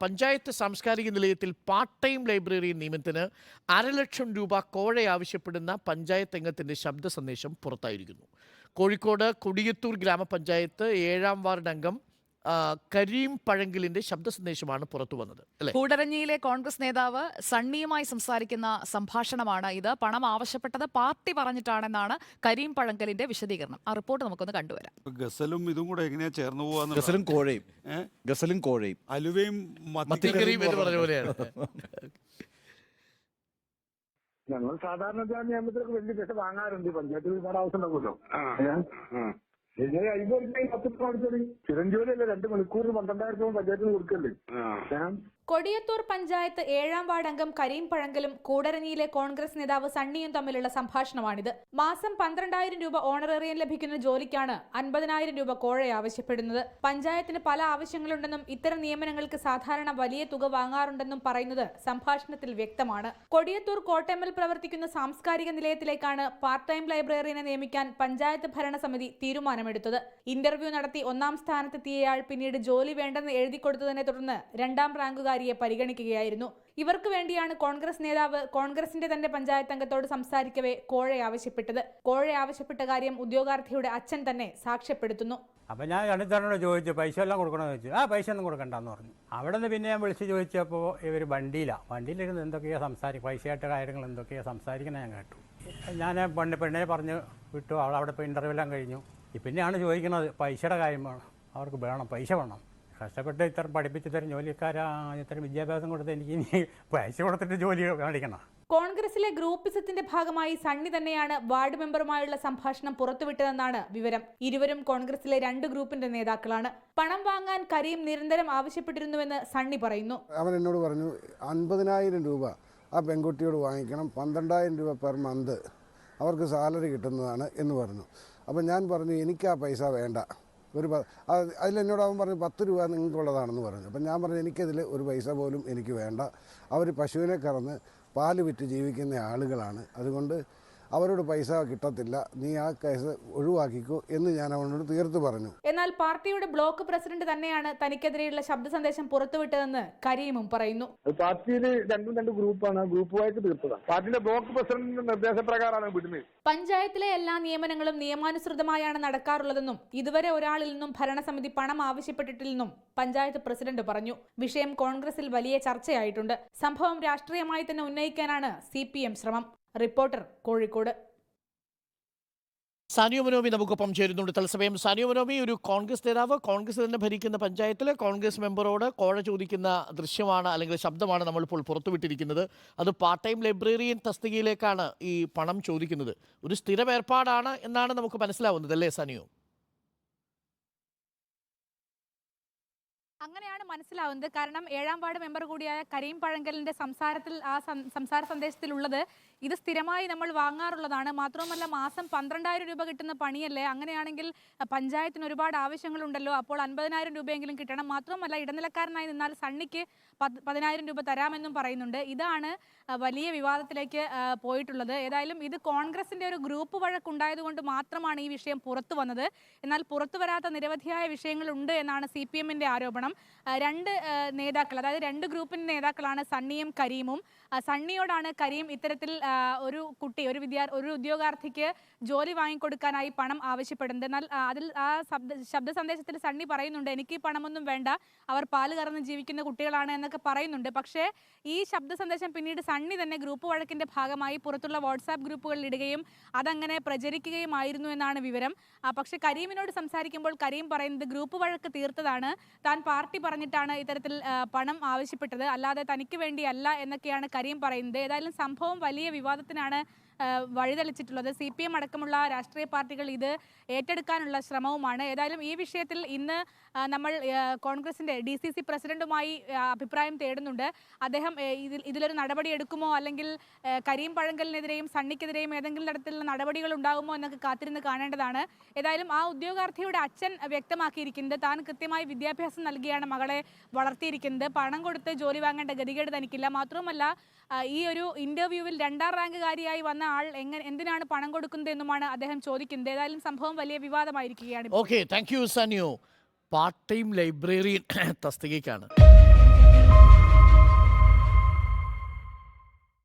പഞ്ചായത്ത് സാംസ്കാരിക നിലയത്തിൽ part time library നിയമനത്തിന് അരലക്ഷം രൂപ കോഴ ആവശ്യപ്പെടുന്ന പഞ്ചായത്ത് അംഗത്തിന്റെ ശബ്ദ സന്ദേശം പുറത്തായിരിക്കുന്നു. കോഴിക്കോട് കൊടിയത്തൂർ ഗ്രാമപഞ്ചായത്ത് ഏഴാം വാർഡ് അംഗം കരീം പഴങ്കിലിന്റെ ശബ്ദ സന്ദേശമാണ് പുറത്തു വന്നത് അല്ലെ? കൂടരഞ്ഞിയിലെ കോൺഗ്രസ് നേതാവ് സണ്ണിയുമായി സംസാരിക്കുന്ന സംഭാഷണമാണ് ഇത്. പണം ആവശ്യപ്പെട്ടത് പാർട്ടി പറഞ്ഞിട്ടാണെന്നാണ് കരീം പഴങ്കലിന്റെ വിശദീകരണം. ആ റിപ്പോർട്ട് നമുക്കൊന്ന് കണ്ടുവരാം. ഗസലും ഇതും കൂടെ എങ്ങനെയാ ചേർന്ന് പോവാന്ന് ഗസലും കോഴയും. ഗസലും കോഴയും. അലുവയും ഞങ്ങൾ സാധാരണ നിയമത്തിലൊക്കെ വലിയ പൈസ വാങ്ങാറുണ്ട്. പഞ്ചായത്തിൽ ഒരുപാട് ആവശ്യം ഉണ്ടാവുമല്ലോ ഇങ്ങനെ അയ്മ്പത് രൂപ പത്ത് രൂപ കൊടുത്തത് ചിരഞ്ജീവി രണ്ട് മണിക്കൂറിന് പന്ത്രണ്ടായിരം രൂപ പഞ്ചായത്തിന് കൊടുക്കല്ലേ? കൊടിയത്തൂർ പഞ്ചായത്ത് ഏഴാം വാർഡ് അംഗം കരീം പഴങ്കലും കൂടരഞ്ഞിയിലെ കോൺഗ്രസ് നേതാവ് സണ്ണിയും തമ്മിലുള്ള സംഭാഷണമാണിത്. മാസം പന്ത്രണ്ടായിരം രൂപ ഓണറേറിയം ലഭിക്കുന്ന ജോലിക്കാണ് അൻപതിനായിരം രൂപ കോഴ ആവശ്യപ്പെടുന്നത്. പഞ്ചായത്തിന് പല ആവശ്യങ്ങളുണ്ടെന്നും ഇത്തരം നിയമനങ്ങൾക്ക് സാധാരണ വലിയ തുക വാങ്ങാറുണ്ടെന്നും പറയുന്നത് സംഭാഷണത്തിൽ വ്യക്തമാണ്. കൊടിയത്തൂർ കോട്ടയമ്മൽ പ്രവർത്തിക്കുന്ന സാംസ്കാരിക നിലയത്തിലേക്കാണ് പാർട്ട് ടൈം ലൈബ്രറിയനെ നിയമിക്കാൻ പഞ്ചായത്ത് ഭരണസമിതി തീരുമാനമെടുത്തത്. ഇന്റർവ്യൂ നടത്തി ഒന്നാം സ്ഥാനത്തെത്തിയയാൾ പിന്നീട് ജോലി വേണ്ടെന്ന് എഴുതി കൊടുത്തതിനെ തുടർന്ന് രണ്ടാം റാങ്കുകാരിയെ പരിഗണിക്കുകയായിരുന്നു. ഇവർക്ക് വേണ്ടിയാണ് കോൺഗ്രസ് നേതാവ് കോൺഗ്രസിന്റെ തന്നെ പഞ്ചായത്ത് അംഗത്തോട് സംസാരിക്കവേ കോഴ ആവശ്യപ്പെട്ടത്. കോഴ ആവശ്യപ്പെട്ട കാര്യം ഉദ്യോഗാർത്ഥിയുടെ അച്ഛൻ തന്നെ സാക്ഷ്യപ്പെടുത്തുന്നു. അപ്പം ഞാൻ കണിത്തറോട് ചോദിച്ചു പൈസ എല്ലാം കൊടുക്കണമെന്ന് ചോദിച്ചു. ആ പൈസ ഒന്നും കൊടുക്കണ്ടെന്ന് പറഞ്ഞു. അവിടെ നിന്ന് പിന്നെ ഞാൻ വിളിച്ച് ചോദിച്ചപ്പോൾ ഇവർ വണ്ടിയിലാണ് വണ്ടിയിലിരുന്ന് എന്തൊക്കെയാ സംസാരിക്കും പൈസയായിട്ട് കാര്യങ്ങൾ എന്തൊക്കെയാ സംസാരിക്കണേ ഞാൻ കേട്ടു. ഞാൻ പെണ്ണ് പെണ്ണെ പറഞ്ഞു വിട്ടു. അവൾ അവിടെ ഇപ്പോൾ ഇന്റർവ്യൂ എല്ലാം കഴിഞ്ഞു. പിന്നെയാണ് ചോദിക്കുന്നത് പൈസയുടെ കാര്യം വേണം. അവർക്ക് വേണം പൈസ വേണം. കഷ്ടപ്പെട്ട് ഇത്ര പഠിപ്പിച്ച് ഇത്തരം ജോലിക്കാരാ ഇത്തരം വിദ്യാഭ്യാസം കൊടുത്ത് എനിക്ക് ഇനി പൈസ കൊടുത്തിട്ട് ജോലി കാണിക്കണം. കോൺഗ്രസിലെ ഗ്രൂപ്പിസത്തിന്റെ ഭാഗമായി സണ്ണി തന്നെയാണ് വാർഡ് മെമ്പറുമായുള്ള സംഭാഷണം പുറത്തുവിട്ടതെന്നാണ് വിവരം. ഇരുവരും കോൺഗ്രസിലെ രണ്ട് ഗ്രൂപ്പിന്റെ നേതാക്കളാണ്. പണം വാങ്ങാൻ കരീം നിരന്തരം ആവശ്യപ്പെട്ടിരുന്നുവെന്ന് സണ്ണി പറയുന്നു. അവൻ എന്നോട് പറഞ്ഞു അൻപതിനായിരം രൂപ ആ പെൺകുട്ടിയോട് വാങ്ങിക്കണം പന്ത്രണ്ടായിരം രൂപ പെർ മന്ത്. അവർക്ക് സാലറി കിട്ടുന്നതാണ് എന്ന് പറഞ്ഞു. അപ്പം ഞാൻ പറഞ്ഞു എനിക്ക് ആ പൈസ വേണ്ട. ഒരു അതിലെന്നോട് അവൻ പറഞ്ഞു പത്ത് രൂപ നിങ്ങൾക്കുള്ളതാണെന്ന് പറഞ്ഞു. അപ്പം ഞാൻ പറഞ്ഞു എനിക്കതിൽ ഒരു പൈസ പോലും എനിക്ക് വേണ്ട. അവർ പശുവിനെ കറന്ന് പാൽ വിറ്റ് ജീവിക്കുന്ന ആളുകളാണ്. അതുകൊണ്ട് അവരോട് പൈസ കിട്ടത്തില്ല. നീ ആ കേസ് ഒഴിവാക്കിക്കോ എന്ന് ഞാൻ അവനോട് തീർത്തു പറഞ്ഞു. എന്നാൽ പാർട്ടിയുടെ ബ്ലോക്ക് പ്രസിഡന്റ് തന്നെയാണ് തനിക്കെതിരെയുള്ള ശബ്ദ സന്ദേശം പുറത്തുവിട്ടതെന്ന് കരീമും പറയുന്നു. പാർട്ടിയിൽ രണ്ടും രണ്ട് ഗ്രൂപ്പാണ്. ആ ഗ്രൂപ്പുമായിട്ട് തീർത്തതാണ് പാർട്ടിയുടെ ബ്ലോക്ക് പ്രസിഡന്റിന്റെ നിർദ്ദേശപ്രകാരമാണ് വിടുന്നത്. പഞ്ചായത്തിലെ എല്ലാ നിയമനങ്ങളും നിയമാനുസൃതമായാണ് നടക്കാറുള്ളതെന്നും ഇതുവരെ ഒരാളിൽ നിന്നും ഭരണസമിതി പണം ആവശ്യപ്പെട്ടിട്ടില്ലെന്നും പഞ്ചായത്ത് പ്രസിഡന്റ് പറഞ്ഞു. വിഷയം കോൺഗ്രസിൽ വലിയ ചർച്ചയായിട്ടുണ്ട്. സംഭവം രാഷ്ട്രീയമായി തന്നെ ഉന്നയിക്കാനാണ് സി ശ്രമം. റിപ്പോർട്ടർ കോഴിക്കോട്. സാനിയോ മനോമി നമുക്കൊപ്പം ചേരുന്നുണ്ട്. തത്സമയം സാനിയോ മനോമി ഒരു കോൺഗ്രസ് നേതാവ് കോൺഗ്രസ് തന്നെ ഭരിക്കുന്ന പഞ്ചായത്തിലെ കോൺഗ്രസ് മെമ്പറോട് കോഴ ചോദിക്കുന്ന ദൃശ്യമാണ് അല്ലെങ്കിൽ ശബ്ദമാണ് നമ്മളിപ്പോൾ പുറത്തുവിട്ടിരിക്കുന്നത്. അത് പാർട്ട് ടൈം ലൈബ്രറിയൻ തസ്തികയിലേക്കാണ് ഈ പണം ചോദിക്കുന്നത്. ഒരു സ്ഥിരം ഏർപ്പാടാണ് എന്നാണ് നമുക്ക് മനസ്സിലാവുന്നത് അല്ലേ സാനിയോ? അങ്ങനെയാണ് മനസ്സിലാവുന്നത്. കാരണം ഏഴാം വാർഡ് മെമ്പർ കൂടിയായ കരീം പഴങ്കലിന്റെ സംസാരത്തിൽ ആ സംസാര സന്ദേശത്തിലുള്ളത് ഇത് സ്ഥിരമായി നമ്മൾ വാങ്ങാറുള്ളതാണ്. മാത്രവുമല്ല മാസം പന്ത്രണ്ടായിരം രൂപ കിട്ടുന്ന പണിയല്ലേ? അങ്ങനെയാണെങ്കിൽ പഞ്ചായത്തിന് ഒരുപാട് ആവശ്യങ്ങളുണ്ടല്ലോ. അപ്പോൾ അൻപതിനായിരം രൂപയെങ്കിലും കിട്ടണം. മാത്രവുമല്ല ഇടനിലക്കാരനായി നിന്നാൽ സണ്ണിക്ക് പത് പതിനായിരം രൂപ തരാമെന്നും പറയുന്നുണ്ട്. ഇതാണ് വലിയ വിവാദത്തിലേക്ക് പോയിട്ടുള്ളത്. ഏതായാലും ഇത് കോൺഗ്രസിന്റെ ഒരു ഗ്രൂപ്പ് വഴക്കുണ്ടായതുകൊണ്ട് മാത്രമാണ് ഈ വിഷയം പുറത്തു വന്നത്. എന്നാൽ പുറത്തു വരാത്ത നിരവധിയായ വിഷയങ്ങളുണ്ട് എന്നാണ് സി പി ആരോപണം. രണ്ട് നേതാക്കൾ അതായത് രണ്ട് ഗ്രൂപ്പിന്റെ നേതാക്കളാണ് സണ്ണിയും കരീമും. സണ്ണിയോടാണ് കരീം ഇത്തരത്തിൽ ഒരു കുട്ടി ഒരു വിദ്യാ ഒരു ഉദ്യോഗാർത്ഥിക്ക് ജോലി വാങ്ങിക്കൊടുക്കാനായി പണം ആവശ്യപ്പെടുന്നത്. എന്നാൽ അതിൽ ആ ശബ്ദ ശബ്ദ സന്ദേശത്തിൽ സണ്ണി പറയുന്നുണ്ട് എനിക്ക് ഈ പണമൊന്നും വേണ്ട. അവർ പാൽ കറന്ന് ജീവിക്കുന്ന കുട്ടികളാണ് എന്നൊക്കെ പറയുന്നുണ്ട്. പക്ഷേ ഈ ശബ്ദ സന്ദേശം പിന്നീട് സണ്ണി തന്നെ ഗ്രൂപ്പ് വഴക്കിന്റെ ഭാഗമായി പുറത്തുള്ള വാട്സാപ്പ് ഗ്രൂപ്പുകളിൽ ഇടുകയും അതങ്ങനെ പ്രചരിക്കുകയുമായിരുന്നു എന്നാണ് വിവരം. പക്ഷേ കരീമിനോട് സംസാരിക്കുമ്പോൾ കരീം പറയുന്നത് ഗ്രൂപ്പ് വഴക്ക് തീർത്തതാണ്. താൻ പാർട്ടി പറഞ്ഞിട്ടാണ് ഇത്തരത്തിൽ പണം ആവശ്യപ്പെട്ടത്. അല്ലാതെ തനിക്ക് വേണ്ടിയല്ല എന്നൊക്കെയാണ് കരീം പറയുന്നത്. ഏതായാലും സംഭവം വലിയ വിവാദത്തിനാണ് വഴിതെളിച്ചിട്ടുള്ളത്. സി പി എം അടക്കമുള്ള രാഷ്ട്രീയ പാർട്ടികൾ ഇത് ഏറ്റെടുക്കാനുള്ള ശ്രമവുമാണ്. ഏതായാലും ഈ വിഷയത്തിൽ ഇന്ന് നമ്മൾ കോൺഗ്രസിന്റെ ഡി സി സി പ്രസിഡന്റുമായി അഭിപ്രായം തേടുന്നുണ്ട്. അദ്ദേഹം ഇതിൽ ഇതിലൊരു നടപടി എടുക്കുമോ? അല്ലെങ്കിൽ കരീം പഴങ്കലിനെതിരെയും സണ്ണിക്കെതിരെയും ഏതെങ്കിലും തരത്തിലുള്ള നടപടികൾ ഉണ്ടാകുമോ എന്നൊക്കെ കാത്തിരുന്ന് കാണേണ്ടതാണ്. ഏതായാലും ആ ഉദ്യോഗാർത്ഥിയുടെ അച്ഛൻ വ്യക്തമാക്കിയിരിക്കുന്നത് താൻ കൃത്യമായി വിദ്യാഭ്യാസം നൽകിയാണ് മകളെ വളർത്തിയിരിക്കുന്നത്. പണം കൊടുത്ത് ജോലി വാങ്ങേണ്ട ഗതികേട് തനിക്കില്ല. മാത്രവുമല്ല ഈ ഒരു ഇന്റർവ്യൂവിൽ രണ്ടാം റാങ്കുകാരിയായി വന്ന ആൾ എങ്ങനെ എന്തിനാണ് പണം കൊടുക്കുന്നത് എന്നുമാണ് അദ്ദേഹം ചോദിക്കുന്നത്. ഏതായാലും സംഭവം വലിയ വിവാദമായിരിക്കുകയാണ്. Okay thank you Sanio part time librarian തസ്തികയ്ക്കാണ്.